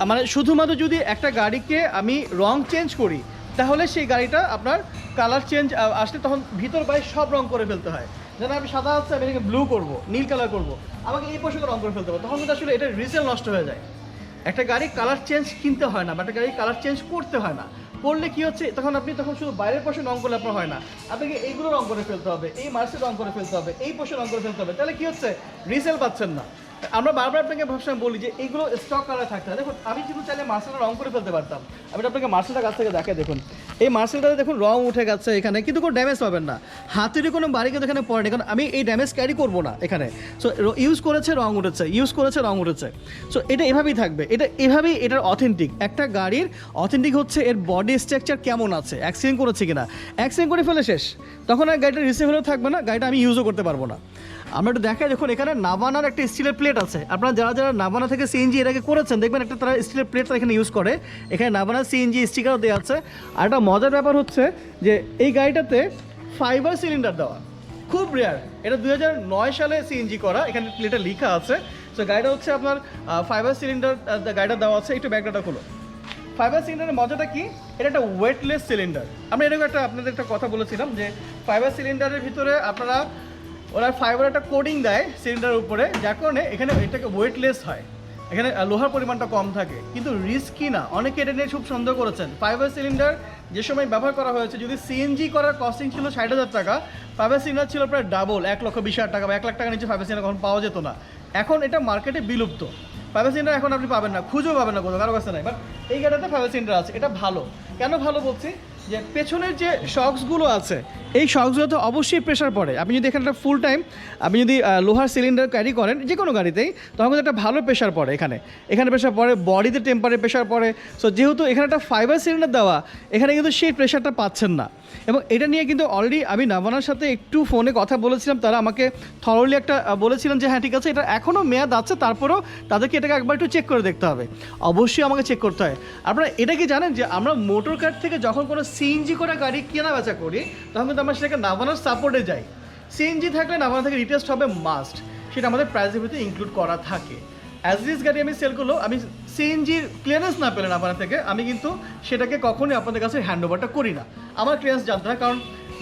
মানে শুধুমাত্র যদি একটা গাড়িকে আমি রং চেঞ্জ করি, তাহলে সেই গাড়িটা আপনার কালার চেঞ্জ আসলে তখন ভিতর বাইরে সব রং করে ফেলতে হয়। যেন আমি সাদা হচ্ছে, আমি এটাকে ব্লু করব, নীল কালার করব। আমাকে এই পোশাকে রং করে ফেলতে হবে। তখন কিন্তু আসলে এটা রিসেল নষ্ট হয়ে যায়। একটা গাড়ি কালার চেঞ্জ কিনতে হয় না, বা একটা গাড়ি কালার চেঞ্জ করতে হয় না। করলে কি হচ্ছে, তখন আপনি তখন শুধু বাইরের পাশে রং করলে আপনার হয় না। আপনাকে এইগুলো রং করে ফেলতে হবে, এই মার্সে রং করে ফেলতে হবে, এই পাশে রং করে ফেলতে হবে। তাহলে কি হচ্ছে রিসেল পাচ্ছেন না। আমরা বারবার আপনাকে ভাবসায় বলি যে এইগুলো স্টক কালার থাকতে হয়। দেখুন, আমি কিন্তু চাইলে মার্সেলটা রং করে ফেলতে পারতাম। আমি আপনাকে মার্সেলটা কাছ থেকে দেখে দেখুন। এই মার্সেলটাতে দেখুন রং উঠে গেছে এখানে, কিন্তু কোনো ড্যামেজ পাবেন না। হাতেরই কোনো বাড়ি কিন্তু এখানে পড়েনি, কারণ আমি এই ড্যামেজ ক্যারি করব না এখানে। সো ইউজ করেছে, রং উঠেছে ইউজ করেছে, রং উঠেছে। সো এটা এভাবেই থাকবে, এটা এভাবেই এটার অথেন্টিক একটা গাড়ির অথেন্টিক হচ্ছে এর বডি স্ট্রাকচার কেমন আছে অ্যাক্সিডেন্ট করেছে কিনা। অ্যাক্সিডেন্ট করে ফেলে শেষ। তখন আর গাড়িটা রিসিভ হলেও থাকবে না, গাড়িটা আমি ইউজও করতে পারব না। আমরা একটু দেখাই দেখুন, এখানে নাবানার একটা স্টিলের প্লেট আছে। আপনারা যারা যারা নাবানা থেকে সিএনজি এর আগে করেছেন, দেখবেন একটা তারা স্টিলের প্লেট এখানে ইউজ করে। এখানে নাবানার সিএনজি স্টিকারও দেওয়া আছে। আর একটা মজার ব্যাপার হচ্ছে যে এই গাড়িটাতে ফাইবার সিলিন্ডার দেওয়া। খুব রেয়ার এটা দু হাজার নয় সালে সিএনজি করা, এখানে প্লেটে লেখা আছে। তো গাড়িটা হচ্ছে আপনার ফাইবার সিলিন্ডার গাড়িটা দেওয়া আছে। একটু ব্যাগটা খুলো। ফাইবার সিলিন্ডারের মজাটা কি? এটা একটা ওয়েটলেস সিলিন্ডার আমরা এরকম একটা আপনাদের একটা কথা বলেছিলাম যে ফাইবার সিলিন্ডারের ভিতরে আপনারা ওরা ফাইবার একটা কোডিং দেয় সিলিন্ডারের উপরে, যার কারণে এখানে এটাকে ওয়েটলেস হয়। এখানে লোহার পরিমাণটা কম থাকে, কিন্তু রিস্কি না। অনেকে এটা নিয়ে খুব সন্দেহ করেছেন। ফাইবার সিলিন্ডার যে সময় ব্যবহার করা হয়েছে, যদি সিএনজি করার কস্টিং ছিল ষাট হাজার টাকা ফাইবার সিলিন্ডার ছিল প্রায় ডাবল এক লক্ষ বিশ হাজার টাকা বা এক লাখ টাকা নিচে ফাইবার সিলিন্ডার কখন পাওয়া যেত না। এখন এটা মার্কেটে বিলুপ্ত। ফাইবার সিলিন্ডার এখন আপনি পাবেন না, খুঁজেও পাবেন না কোথাও, কারও কাছে নাই। বাট এই গাড়িতে ফাইবার সিলিন্ডার আছে, এটা ভালো। কেন ভালো বলছি? যে পেছনের যে শক্সগুলো আছে, এই শক্সগুলোতে অবশ্যই প্রেশার পড়ে। আপনি যদি এখানে একটা ফুল টাইম আপনি যদি লোহার সিলিন্ডার ক্যারি করেন, যে কোনো গাড়িতেই, তখন কিন্তু একটা ভালো প্রেশার পড়ে এখানে। এখানে প্রেশার পড়ে বডিতে টেম্পারে প্রেশার পড়ে। সো যেহেতু এখানে একটা ফাইবার সিলিন্ডার দেওয়া, এখানে কিন্তু সেই প্রেশারটা পাচ্ছেন না। এবং এটা নিয়ে কিন্তু অলরেডি আমি নাভানার সাথে একটু ফোনে কথা বলেছিলাম, তারা আমাকে থরলি একটা বলেছিলেন যে হ্যাঁ ঠিক আছে, এটা এখনও মেয়াদ আছে, তারপরেও তাদেরকে এটাকে একবার একটু চেক করে দেখতে হবে। অবশ্যই আমাকে চেক করতে হয়। আপনারা এটা কি জানেন যে, আমরা মোটর কার থেকে যখন কোনো সিএনজি করে গাড়ি কেনা বেচা করি, তখন কিন্তু আমরা সেটাকে নামানোর সাপোর্টে যাই। সিএনজি থাকলে নামানো থেকে রিটেস্ট হবে মাস্ট সেটা আমাদের প্রাইসের ভিতরে ইনক্লুড করা থাকে। অ্যাজ ইজ গাড়ি আমি সেল করল আমি সিএনজির ক্লিয়ারেন্স না পেলে আপনার থেকে, আমি কিন্তু সেটাকে কখনোই আপনাদের কাছে হ্যান্ড ওভারটা করি না। আমার ক্লিয়ারেন্স জানতে না কারণ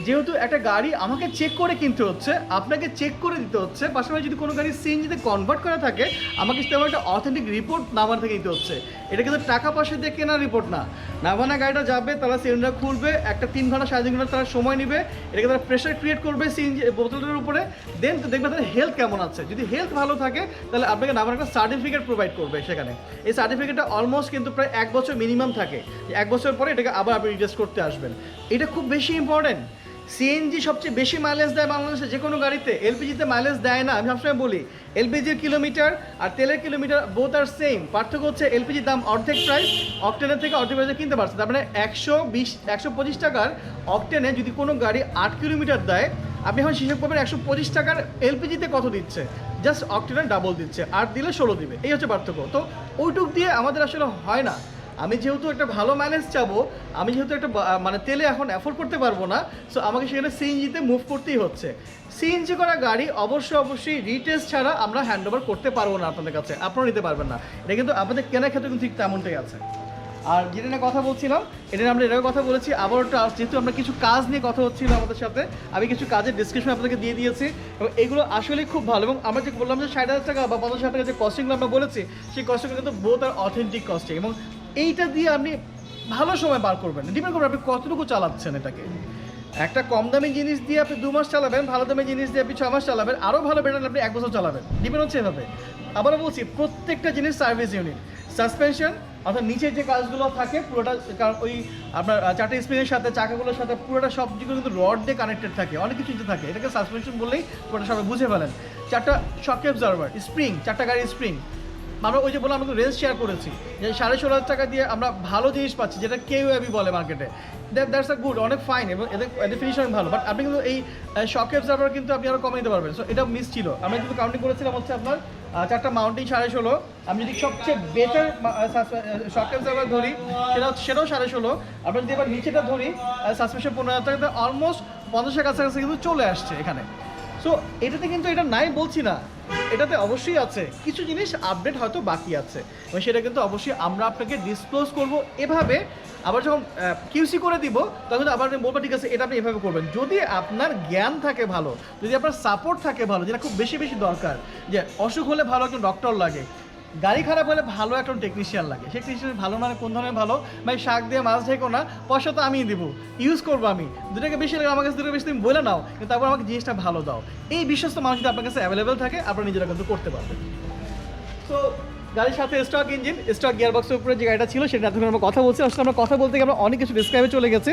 যেহেতু একটা গাড়ি আমাকে চেক করে কিনতে হচ্ছে, আপনাকে চেক করে দিতে হচ্ছে, পাশাপাশি যদি কোনো গাড়ি সিএনজিতে কনভার্ট করা থাকে, আমাকে তেমন একটা অথেন্টিক রিপোর্ট নাভার থেকে দিতে হচ্ছে। এটা কিন্তু টাকা পয়সা দিয়ে কেনা রিপোর্ট না। নাভানা গাড়িটা যাবে, তারা সিলিন্ডার খুলবে, একটা তিন ঘণ্টা, সাড়ে তিন ঘণ্টা তারা সময় নেবে, এটাকে তারা প্রেশার ক্রিয়েট করবে সিএনজি বোতলটার উপরে দেন দেখবে তাদের হেলথ কেমন আছে। যদি হেলথ ভালো থাকে, তাহলে আপনাকে নাভার একটা সার্টিফিকেট প্রোভাইড করবে সেখানে। এই সার্টিফিকেটটা অলমোস্ট কিন্তু প্রায় এক বছর মিনিমাম থাকে। এক বছর পরে এটাকে আবার আপনি রিটেস্ট করতে আসবেন। এটা খুব বেশি ইম্পর্টেন্ট সিএনজি সবচেয়ে বেশি মাইলেজ দেয় বাংলাদেশে যে কোনো গাড়িতে। এলপিজিতে মাইলেজ দেয় না, আমি সবসময় বলি এলপিজির কিলোমিটার আর তেলের কিলোমিটার বোথ আর সেম পার্থক্য হচ্ছে এলপিজির দাম অর্ধেক প্রাইস অকটেনের থেকে অর্ধেক প্রাইসে কিনতে পারছে। তার মানে একশো বিশ, একশো পঁচিশ টাকার অকটেনে যদি কোনো গাড়ি আট কিলোমিটার দেয়, আপনি এখন হিসেব করবেন একশো পঁচিশ টাকার এলপিজিতে কত দিচ্ছে? জাস্ট অকটেনের ডাবল দিচ্ছে আট দিলে ষোলো দিবে। এই হচ্ছে পার্থক্য। তো ওইটুক দিয়ে আমাদের আসলে হয় না। আমি যেহেতু একটা ভালো ম্যানেজ চাবো, আমি যেহেতু একটা মানে তেলে এখন অ্যাফোর্ড করতে পারব না সো আমাকে সেখানে সিএনজিতে মুভ করতেই হচ্ছে। সিএনজি করা গাড়ি অবশ্যই অবশ্যই রিটেস্ট ছাড়া আমরা হ্যান্ড ওভার করতে পারব না আপনাদের কাছে আপনারা নিতে পারবেন না। এটা কিন্তু আপনাদের কেনার ক্ষেত্রে কিন্তু ঠিক তেমনটাই আছে। আর যেটা নিয়ে কথা বলছিলাম, এটা আমরা এটাও কথা বলেছি আবার যেহেতু আমরা কিছু কাজ নিয়ে কথা হচ্ছিল আমাদের সাথে, আমি কিছু কাজের ডিসক্রিপশন আপনাদেরকে দিয়ে দিয়েছি, এবং এগুলো আসলেই খুব ভালো, এবং আমরা যে বললাম যে ষাট হাজার টাকা বা পঞ্চাশ টাকা যে কস্টিংগুলো আমরা বলেছি, সেই কস্টিংগুলো কিন্তু বোথ আর অথেন্টিক কস্টিং এবং এইটা দিয়ে আপনি ভালো সময় বার করবেন ডিপেন্ড করবেন আপনি কতটুকু চালাচ্ছেন এটাকে। একটা কম দামি জিনিস দিয়ে আপনি দু মাস চালাবেন, ভালো দামি জিনিস দিয়ে আপনি ছ মাস চালাবেন আরও ভালো বেটার আপনি এক বছর চালাবেন। ডিপেন্ড হচ্ছে এভাবে। আবারও বলছি, প্রত্যেকটা জিনিস সার্ভিস ইউনিট সাসপেনশন অর্থাৎ নিচের যে কাজগুলো থাকে, পুরোটা কারণ ওই আপনার চারটে স্প্রিংয়ের সাথে, চাকাগুলোর সাথে, পুরোটা সব যেগুলো কিন্তু রড দিয়ে কানেক্টেড থাকে, অনেক কিছু থাকে। এটাকে সাসপেনশন বললেই পুরোটা সবাই বুঝে ফেলেন। চারটা শক অবজারভার স্প্রিং চারটা গাড়ির স্প্রিং আমরা ওই যে বললাম, আমরা রেঞ্জ শেয়ার করেছি। যে সাড়ে ষোলো হাজার টাকা দিয়ে আমরা ভালো জিনিস পাচ্ছি, যেটা কেউ এবি বলে মার্কেটে দ্যাট দ্যাটস আ গুড অনেক ফাইন এবং এদের এদের ফিনিশন ভালো। বাট আপনি কিন্তু এই শক অবজারভার কিন্তু আপনি আরও কমে নিতে পারবেন। সো এটা মিস ছিল। আমরা কিন্তু কাউন্টিং করেছিলাম হচ্ছে আপনার চারটা মাউন্টিং সাড়ে ষোলো। আমি যদি সবচেয়ে বেটার শক অবজারভার ধরি, সেটা হচ্ছে- সেটাও সাড়ে ষোলো। আমরা যদি এবার নিচেটা ধরি সাসপেনশন পনেরো হাজার টাকা অলমোস্ট পঞ্চাশের কাছাকাছি কিন্তু চলে আসছে এখানে। সো এটাতে কিন্তু এটা নাই বলছি না। এটাতে অবশ্যই আছে। কিছু জিনিস আপডেট হয়তো বাকি আছে। এবং সেটা কিন্তু অবশ্যই আমরা আপনাকে ডিসক্লোজ করব। এভাবে আবার যখন কিউসি করে দিব, তখন আবার আপনি বলব, ঠিক আছে, এটা আপনি এভাবে করবেন। যদি আপনার জ্ঞান থাকে ভালো, যদি আপনার সাপোর্ট থাকে ভালো, যেটা খুব বেশি বেশি দরকার, যে অসুখ হলে ভালো একজন ডক্টর লাগে গাড়ি খারাপ হলে ভালো একটা টেকনিশিয়ান লাগে। সে টেকনিশিয়ান ভালো মানে কোন ধরনের ভালো? ভাই, শাক দিয়ে মাছ ঢেকো না, পয়সা তো আমিই দিব। ইউজ করব আমি। দুটাকে বেশি লাগে, আমার কাছে দুটো বেশি তুমি বলে নাও, কিন্তু তারপর আমাকে জিনিসটা ভালো দাও। এই বিশ্বস্ত মানুষ যদি আপনার কাছে অ্যাভেলেবেল থাকে, আপনার নিজেরা কিন্তু করতে পারবেন। তো গাড়ির সাথে স্টক ইঞ্জিন স্টক গিয়ারবক্সের উপরে যে গাড়িটা ছিল সেটা এতক্ষণ আমরা কথা বলছি। আসলে আমরা কথা বলতে গিয়ে আমরা অনেক কিছু ডিসক্রাইবে চলে গেছে।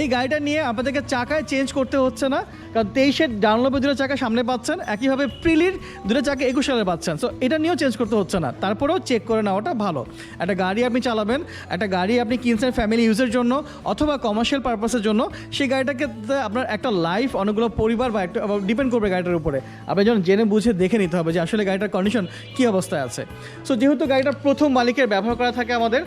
এই গাড়িটা নিয়ে আপনাদেরকে চাকায় চেঞ্জ করতে হচ্ছে না, কারণ তেইশের ডাউনলোডে দুটো চাকা সামনে পাচ্ছেন, একইভাবে প্রিলির দুটো চাকা একুশ সালে পাচ্ছেন। সো এটা নিয়েও চেঞ্জ করতে হচ্ছে না, তারপরেও চেক করে নেওয়াটা ভালো। একটা গাড়ি আপনি চালাবেন, একটা গাড়ি আপনি কিনছেন ফ্যামিলি ইউজের জন্য অথবা কমার্শিয়াল পারপাসের জন্য, সেই গাড়িটাকে আপনার একটা লাইফ অনেকগুলো পরিবার বা একটা ডিপেন্ড করবে গাড়িটার উপরে। আপনি যখন জেনে বুঝে দেখে নিতে হবে যে আসলে গাড়িটার কন্ডিশন কী অবস্থায় আছে। সো যেহেতু গাড়িটা প্রথম মালিকের ব্যবহার করা থাকে আমাদের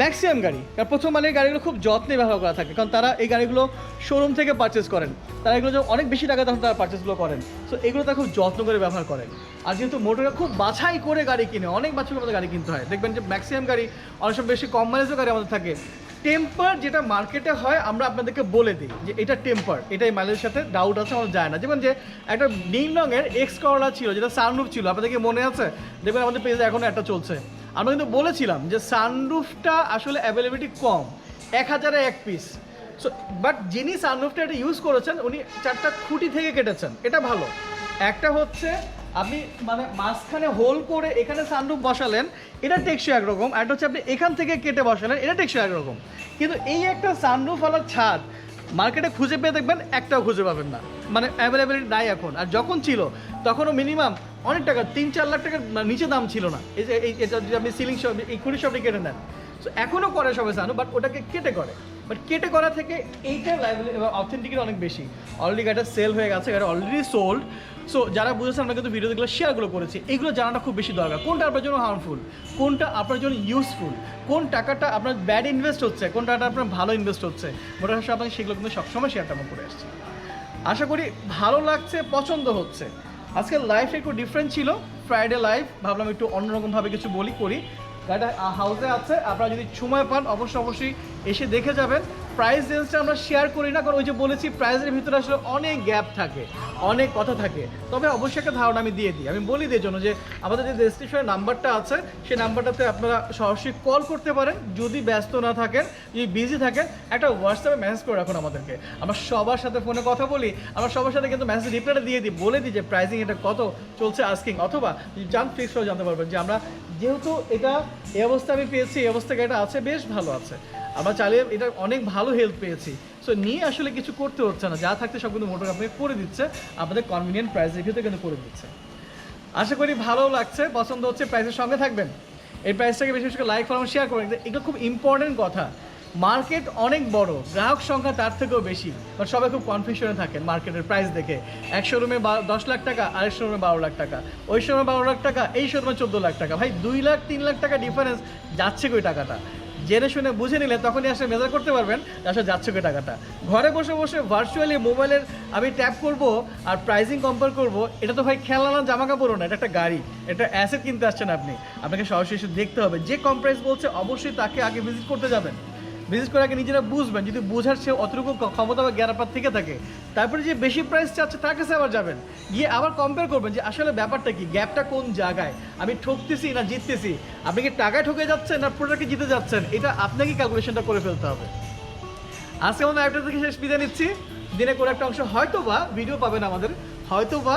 ম্যাক্সিমাম গাড়ি, কারণ প্রথম মালিকের গাড়িগুলো খুব যত্নে ব্যবহার করা থাকে, কারণ তারা এই গাড়িগুলো শোরুম থেকে পারচেস করেন। তারা এগুলো যখন অনেক বেশি টাকা তখন তারা পারচেসগুলো করেন। সো এগুলো তারা খুব যত্ন করে ব্যবহার করেন আর যেহেতু মোটরে খুব বাছাই করে গাড়ি কিনে, অনেক বাছাই করে গাড়ি কিনতে হয়। দেখবেন যে ম্যাক্সিমাম গাড়ি অনেক সময় বেশি কম মাইলেজও গাড়ি আমাদের থাকে। টেম্পার যেটা মার্কেটে হয়, আমরা আপনাদেরকে বলে দিই যে এটা টেম্পার এটাই মাইলের সাথে ডাউট আছে, আমার যায় না। যেমন যে একটা নীল রঙের এক্স করলা ছিল, যেটা সানরুফ ছিল আপনাদেরকে মনে আছে? দেখবেন আমাদের পেজে এখনও একটা চলছে। আমরা কিন্তু বলেছিলাম যে সানরুফটা আসলে অ্যাভেলেবিলিটি কম, এক হাজারে এক পিস সো বাট যিনি সানরুফটা এটা ইউজ করেছেন, উনি চারটা খুঁটি থেকে কেটেছেন, এটা ভালো। একটা হচ্ছে আপনি মানে মাঝখানে হোল করে এখানে সানরুফ বসালেন, এটা টেকসই একরকম। আর হচ্ছে আপনি এখান থেকে কেটে বসালেন, এটা টেকসই একরকম। কিন্তু এই একটা সানরুফ ওয়ালা ছাদ মার্কেটে খুঁজে পেয়ে দেখবেন একটাও খুঁজে পাবেন না। মানে অ্যাভেলেবিলিটি নাই এখন। আর যখন ছিল, তখনও মিনিমাম অনেক টাকা, তিন চার লাখ টাকার নিচে দাম ছিল না। এই যে, এই- আপনি সিলিং শপ এই খুঁড়ি শপটি কেটে নেন। সো এখনও করে সবাই সানু বাট ওটাকে কেটে করে। বাট কেটে করা থেকে এইটার লাইবিলিটি অথেন্টিকিটি অনেক বেশি। অলরেডি গাড়িটা সেল হয়ে গেছে গাড়ি অলরেডি সোল্ড সো যারা বুঝেছেন, আমরা কিন্তু ভিডিওগুলো শেয়ারগুলো করেছি। এগুলো জানাটা খুব বেশি দরকার। কোনটা আপনার জন্য হার্মফুল কোনটা আপনার জন্য ইউজফুল কোন টাকাটা আপনার ব্যাড ইনভেস্ট হচ্ছে? কোন টাকাটা আপনার ভালো ইনভেস্ট হচ্ছে? মোটা হাসা আপনাকে সেগুলো কিন্তু সবসময় শেয়ারটা আমরা করে আসছি। আশা করি ভালো লাগছে, পছন্দ হচ্ছে। আজকে লাইফ একটু ডিফারেন্ট ছিল। ফ্রাইডে লাইফ ভাবলাম একটু অন্যরকমভাবে কিছু বলি, করি। গাড়িটা হাউসে আছে। আপনারা যদি সময় পান, অবশ্যই অবশ্যই এসে দেখে যাবেন। প্রাইস রেঞ্জটা আমরা শেয়ার করি না, কারণ ওই যে বলেছি প্রাইসের ভিতরে আসলে অনেক গ্যাপ থাকে, অনেক কথা থাকে। তবে অবশ্যই একটা ধারণা আমি দিয়ে দিই। আমি বলি দিই জন্য যে, আমাদের যে ডেসক্রিপশনের নাম্বারটা আছে, সেই নাম্বারটাতে আপনারা সরাসরি কল করতে পারেন। যদি ব্যস্ত না থাকেন, যদি বিজি থাকেন, একটা হোয়াটসঅ্যাপে মেসেজ করে রাখুন আমাদেরকে। আমরা সবার সাথে ফোনে কথা বলি, আমরা সবার সাথে কিন্তু মেসেজ রিপ্লাইটা দিয়ে দিই। বলে দিই যে প্রাইসিং এটা কত, চলছে আস্কিং অথবা জান ফিক্স জানতে পারবেন যে, আমরা যেহেতু এটা, এই অবস্থা আমি পেয়েছি, এই অবস্থা এটা আছে? বেশ ভালো আছে। আমরা চালিয়ে এটা অনেক ভালো হেল্প পেয়েছি। সো নিয়ে আসলে কিছু করতে হচ্ছে না। যা থাকতে সব কিন্তু মোটর আপনাকে করে দিচ্ছে। আপনাদের কনভিনিয়েন্ট প্রাইসের ভিতরে কিন্তু করে দিচ্ছে। আশা করি ভালো লাগছে। পছন্দ হচ্ছে প্রাইসের সঙ্গে থাকবেন। এই প্রাইসটাকে বেশি বেশি লাইক ফলো শেয়ার করবেন। এগুলো খুব ইম্পর্টেন্ট কথা। মার্কেট অনেক বড়। গ্রাহক সংখ্যা তার থেকেও বেশি। বাট সবাই খুব কনফিউশনে থাকেন মার্কেটের প্রাইস দেখে। এক শোরুমে দশ লাখ টাকা, আরেক শোরুমে বারো লাখ টাকা। ওই শোরুমে বারো লাখ টাকা, এই শোরুমে চোদ্দ লাখ টাকা। ভাই, দুই লাখ, তিন লাখ টাকা ডিফারেন্স যাচ্ছে কই টাকাটা? জেনে শুনে বুঝে নিলে তখনই আসলে মেজার করতে পারবেন আসলে যাচ্ছে কে টাকাটা। ঘরে বসে বসে ভার্চুয়ালি মোবাইলের আমি ট্যাপ করব আর প্রাইজিং কম্পেয়ার করব, এটা তো ভাই খেলা না জামা কাপড় না, এটা একটা গাড়ি, এটা অ্যাসেট কিনতে আসছেন আপনি। আপনাকে সরাসরি দেখতে হবে। যে কম প্রাইস বলছে, অবশ্যই তাকে আগে ভিজিট করতে যাবেন। ভিজিট করে আগে নিজেরা বুঝবেন, যদি বোঝার সে অতটুকু ক্ষমতা বা জ্ঞান আপনার থেকে থাকে, তারপরে যে বেশি প্রাইস চাচ্ছে, তার কাছে আবার যাবেন। গিয়ে আবার কম্পেয়ার করবেন যে আসলে ব্যাপারটা কি গ্যাপটা কোন জায়গায়? আমি ঠকতেছি না জিততেছি? আপনি কি টাকায় ঠকে যাচ্ছেন না প্রোডাক্টে জিতে যাচ্ছেন? এটা আপনাকে ক্যালকুলেশনটা করে ফেলতে হবে। আজকে আমাদের লাইভটা থেকে শেষ বিদায় নিচ্ছি। দিনে কোনো একটা অংশ হয়তো বা ভিডিও পাবেন আমাদের হয়তো বা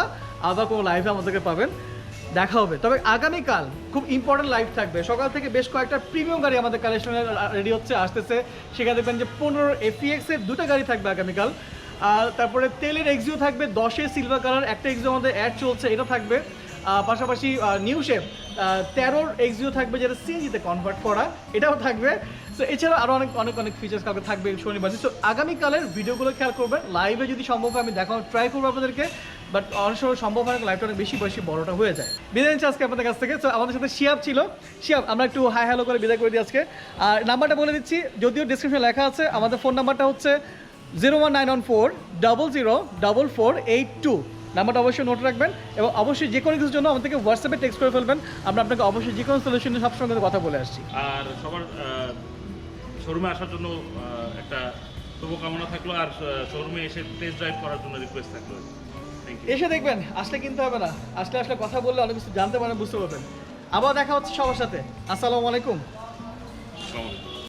আবার কোনো লাইভে আমাদেরকে পাবেন। দেখা হবে। তবে আগামীকাল খুব ইম্পর্টেন্ট লাইভ থাকবে। সকাল থেকে বেশ কয়েকটা প্রিমিয়াম গাড়ি আমাদের কালেকশনে রেডি হচ্ছে, আসতেছে। সেখানে দেখবেন যে পনেরো এফিএক্স এর দুটো গাড়ি থাকবে আগামীকাল। আর তারপরে তেলের এক্সিও থাকবে, দশে সিলভার কালার একটা এক্সিও আমাদের অ্যাড চলছে, এটা থাকবে। পাশাপাশি নিউ শেপ তেরোর এক্সিও থাকবে যেটা সিএনজিতে কনভার্ট করা, এটাও থাকবে। তো এছাড়া আরও অনেক অনেক অনেক ফিচার্স কালকে থাকবে শনিবার। তো আগামীকালের ভিডিওগুলো খেয়াল করবেন। লাইভে যদি সম্ভব হয়, আমি দেখানোর ট্রাই করব আপনাদেরকে। বাট অনেক সময় সম্ভব হয় না লাইভটা অনেক বেশি বেশি বড়টা হয়ে যায়। বিদায় নিচ্ছি আজকে আপনাদের কাছ থেকে। তো আমাদের সাথে শিয়াব ছিল। শিয়াব, আমরা একটু হাই হ্যালো করে বিদায় করে দিই আজকে। আর নাম্বারটা বলে দিচ্ছি, যদিও ডিসক্রিপশনে লেখা আছে, আমাদের ফোন নাম্বারটা হচ্ছে zero one nine one four double zero double four eight two নাম্বারটা অবশ্যই নোট রাখবেন এবং অবশ্যই যে কোনো কিছুর জন্য আমাদেরকে হোয়াটসঅ্যাপে টেক্সট করে ফেলবেন। আমরা আপনাকে অবশ্যই যে কোনো সলিউশনে সবসময় কিন্তু কথা বলে আসছি। আর সবার শোরুমে আসার জন্য একটা শুভকামনা থাকল। আর শোরুমে এসে টেস্ট ড্রাইভ করার জন্য রিকোয়েস্ট থাকল। এসে দেখবেন, আসলে কিনতে হবে না। আসলে আসলে কথা বললে অনেক কিছু জানতে পারেন, বুঝতে পারবেন। আবার দেখা হচ্ছে সবার সাথে। আসসালামু আলাইকুম।